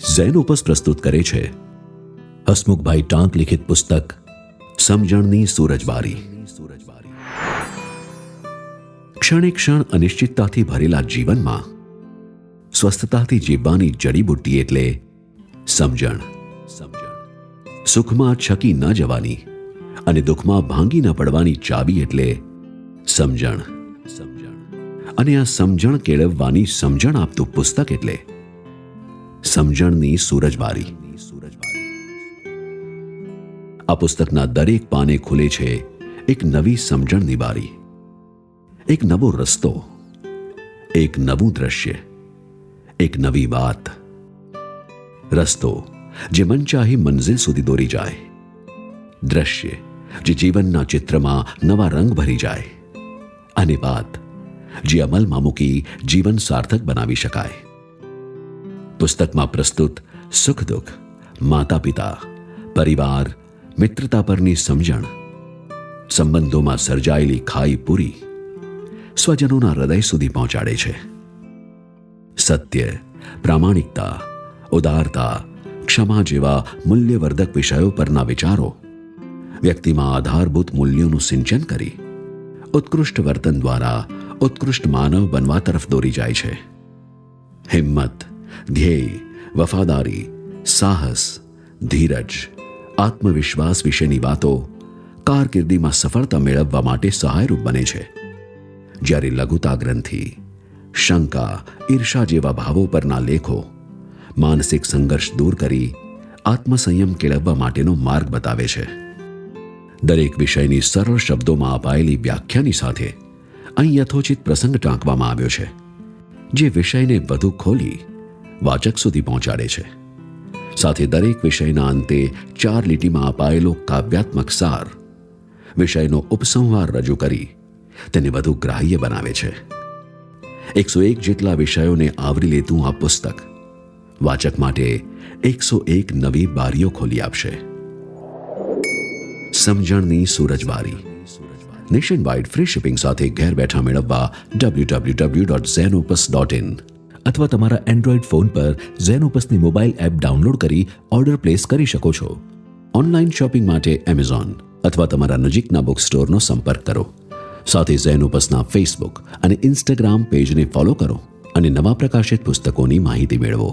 Zen ઉપસ પ્રસ્તુત કરે છે. હસમુખભાઈ ટાંક લિખિત પુસ્તક, સમજણની સૂરજબારી. ક્ષણે ક્ષણ અનિશ્ચિતતાથી ભરેલા જીવનમાં, સ્વસ્થતાથી જીવવાની જડીબુટ્ટી એટલે સમજણ. સમજણ સુખમાં છકી ન જવાની અને દુઃખમાં ભાંગી ન પડવાની ચાવી એટલે સમજણ સમજણ. અને આ સમજણ કેળવવાની સમજણ આપતું પુસ્તક એટલે સમજણની સૂરજવારી આ પુસ્તકના દરેક પાને ખુલે છે એક નવી સમજણની બારી. એક નવો રસ્તો. એક નવું દ્રશ્ય. એક નવી વાત. રસ્તો જે મનચાહી મંઝિલ સુધી દોરી જાય. દ્રશ્ય જે જીવનના ચિત્રમાં નવા રંગ ભરી જાય. અને વાત જે અમલમાં મૂકી જીવન સાર્થક બનાવી શકાય. પુસ્તકમાં પ્રસ્તુત સુખ દુઃખ માતા પિતા પરિવાર, મિત્રતા પરની સમજણ, સંબંધોમાં સર્જાયેલી ખાઈ પૂરી સ્વજનોના હૃદય સુધી પહોંચાડે છે. સત્ય, પ્રામાણિકતા, ઉદારતા, ક્ષમા જેવા મૂલ્યવર્ધક વિષયો પરના વિચારો વ્યક્તિમાં આધારભૂત મૂલ્યોનું સિંચન કરી ઉત્કૃષ્ટ વર્તન દ્વારા ઉત્કૃષ્ટ માનવ બનવા તરફ દોરી જાય છે. હિંમત ધ્યેય, વફાદારી, સાહસ, ધીરજ, આત્મવિશ્વાસ વિશેની વાતો કારકિર્દીમાં સફળતા મેળવવા માટે સહાયરૂપ બને છે. જ્યારે લઘુતા ગ્રંથિ શંકા, ઈર્ષા જેવા ભાવો પરના લેખો માનસિક સંઘર્ષ દૂર કરી આત્મસંયમ કેળવવા માટેનો માર્ગ બતાવે છે. દરેક વિષયની સરળ શબ્દોમાં અપાયેલી વ્યાખ્યાની સાથે અહીં યથોચિત પ્રસંગ ટાંકવામાં આવ્યો છે. જે વિષયને વધુ ખોલી વાચક સુધી પહોંચાડે છે. સાથે દરેક વિષયના અંતે ચાર લીટીમાં અપાયેલો કાવ્યાત્મક સાર, વિષયનો ઉપસંહાર રજૂ કરી તેને વધુ ગ્રાહ્ય બનાવે છે. એકસો એક જેટલા વિષયોને આવરી લેતું આ પુસ્તક વાચક માટે એકસો એક નવી બારીઓ ખોલી આપશે. સમજણની સૂરજબારી. નેશન વાઇડ ફ્રી શિપિંગ સાથે ઘેર બેઠા મેળવવા W W W dot Xenopus dot in અથવા તમારા એન્ડ્રોઇડ ફોન પર ઝેનોપસની મોબાઈલ એપ ડાઉનલોડ કરી ઓર્ડર પ્લેસ કરી શકો છો. ઓનલાઈન શોપિંગ માટે એમેઝોન અથવા તમારા નજીકના બુક સ્ટોરનો સંપર્ક કરો. સાથે ઝેનોપસના ફેસબુક અને ઇન્સ્ટાગ્રામ પેજને ફોલો કરો અને નવા પ્રકાશિત પુસ્તકોની માહિતી મેળવો.